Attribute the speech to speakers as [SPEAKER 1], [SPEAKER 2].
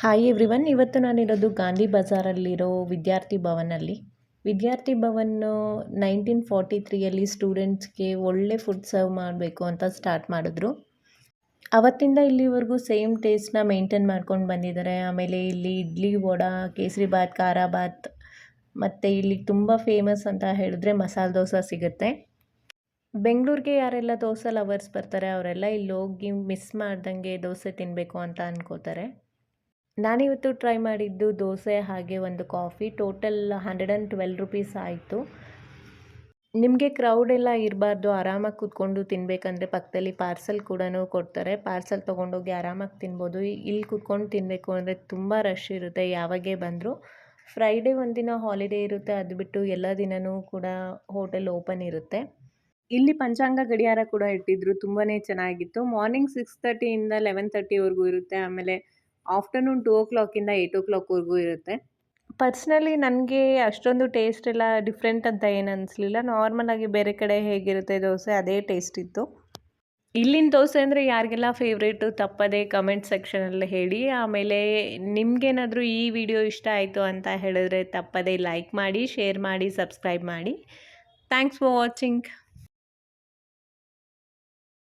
[SPEAKER 1] Hi everyone ಇವತ್ತು ನಾನಿರೋದು ಗಾಂಧಿ ಬಜಾರಲ್ಲಿರೋ ವಿದ್ಯಾರ್ಥಿ ಭವನಲ್ಲಿ. ವಿದ್ಯಾರ್ಥಿ ಭವನ್ ನೈನ್ಟೀನ್ ಫಾರ್ಟಿ ತ್ರೀಯಲ್ಲಿ ಸ್ಟೂಡೆಂಟ್ಸ್ಗೆ ಒಳ್ಳೆ ಫುಡ್ ಸರ್ವ್ ಮಾಡಬೇಕು ಅಂತ ಸ್ಟಾರ್ಟ್ ಮಾಡಿದ್ರು. ಅವತ್ತಿಂದ ಇಲ್ಲಿವರೆಗೂ ಸೇಮ್ ಟೇಸ್ಟ್ನ ಮೇಂಟೈನ್ ಮಾಡ್ಕೊಂಡು ಬಂದಿದ್ದಾರೆ. ಆಮೇಲೆ ಇಲ್ಲಿ ಇಡ್ಲಿ ವಡ, ಕೇಸರಿ ಬಾತ್ ಖಾರ ಬಾತ್ ಮತ್ತು ಇಲ್ಲಿ ತುಂಬ ಫೇಮಸ್ ಅಂತ ಹೇಳಿದ್ರೆ ಮಸಾಲೆ ದೋಸೆ ಸಿಗುತ್ತೆ. ಬೆಂಗಳೂರಿಗೆ ಯಾರೆಲ್ಲ ದೋಸೆ ಲವರ್ಸ್ ಬರ್ತಾರೆ, ಅವರೆಲ್ಲ ಇಲ್ಲಿ ಹೋಗಿ ಮಿಸ್ ಮಾಡ್ದಂಗೆ ದೋಸೆ ತಿನ್ನಬೇಕು ಅಂತ ಅನ್ಕೋತಾರೆ. ನಾನಿವತ್ತು ಟ್ರೈ ಮಾಡಿದ್ದು ದೋಸೆ ಹಾಗೆ ಒಂದು coffee total hundred and twelve rupees ಆಯಿತು. ನಿಮಗೆ ಕ್ರೌಡ್ ಎಲ್ಲ ಇರಬಾರ್ದು, ಆರಾಮಾಗಿ ಕೂತ್ಕೊಂಡು ತಿನ್ನಬೇಕಂದ್ರೆ ಪಕ್ಕದಲ್ಲಿ ಪಾರ್ಸಲ್ ಕೂಡ ಕೊಡ್ತಾರೆ. ಪಾರ್ಸಲ್ ತೊಗೊಂಡೋಗಿ ಆರಾಮಾಗಿ ತಿನ್ಬೋದು. ಇಲ್ಲಿ ಕೂತ್ಕೊಂಡು ತಿನ್ನಬೇಕು ಅಂದರೆ ತುಂಬ ರಶ್ ಇರುತ್ತೆ ಯಾವಾಗೇ ಬಂದರೂ. ಫ್ರೈಡೇ ಒಂದಿನ ಹಾಲಿಡೇ ಇರುತ್ತೆ, ಅದು ಬಿಟ್ಟು ಎಲ್ಲ ದಿನವೂ ಕೂಡ ಹೋಟೆಲ್ ಓಪನ್ ಇರುತ್ತೆ. ಇಲ್ಲಿ ಪಂಚಾಂಗ ಗಡಿಯಾರ ಕೂಡ ಇಟ್ಟಿದ್ರು ತುಂಬಾ ಚೆನ್ನಾಗಿತ್ತು. ಮಾರ್ನಿಂಗ್ ಸಿಕ್ಸ್ ತರ್ಟಿಯಿಂದ ಲೆವೆನ್ ತರ್ಟಿವರೆಗೂ ಇರುತ್ತೆ, ಆಮೇಲೆ ಆಫ್ಟರ್ನೂನ್ ಟೂ ಓ ಕ್ಲಾಕಿಂದ ಏಯ್ಟ್ ಓ ಕ್ಲಾಕ್ವರೆಗೂ ಇರುತ್ತೆ. ಪರ್ಸ್ನಲಿ ನನಗೆ ಅಷ್ಟೊಂದು ಟೇಸ್ಟ್ ಎಲ್ಲ ಡಿಫ್ರೆಂಟ್ ಅಂತ ಏನು ಅನಿಸ್ಲಿಲ್ಲ. ನಾರ್ಮಲಾಗಿ ಬೇರೆ ಕಡೆ ಹೇಗಿರುತ್ತೆ ದೋಸೆ ಅದೇ ಟೇಸ್ಟ್ ಇತ್ತು. ಇಲ್ಲಿನ ದೋಸೆ ಅಂದರೆ ಯಾರಿಗೆಲ್ಲ ಫೇವ್ರೇಟು ತಪ್ಪದೆ ಕಮೆಂಟ್ ಸೆಕ್ಷನಲ್ಲಿ ಹೇಳಿ. ಆಮೇಲೆ ನಿಮಗೇನಾದರೂ ಈ ವಿಡಿಯೋ ಇಷ್ಟ ಆಯಿತು ಅಂತ ಹೇಳಿದ್ರೆ ತಪ್ಪದೆ ಲೈಕ್ ಮಾಡಿ, ಶೇರ್ ಮಾಡಿ, ಸಬ್ಸ್ಕ್ರೈಬ್ ಮಾಡಿ. Thanks for watching.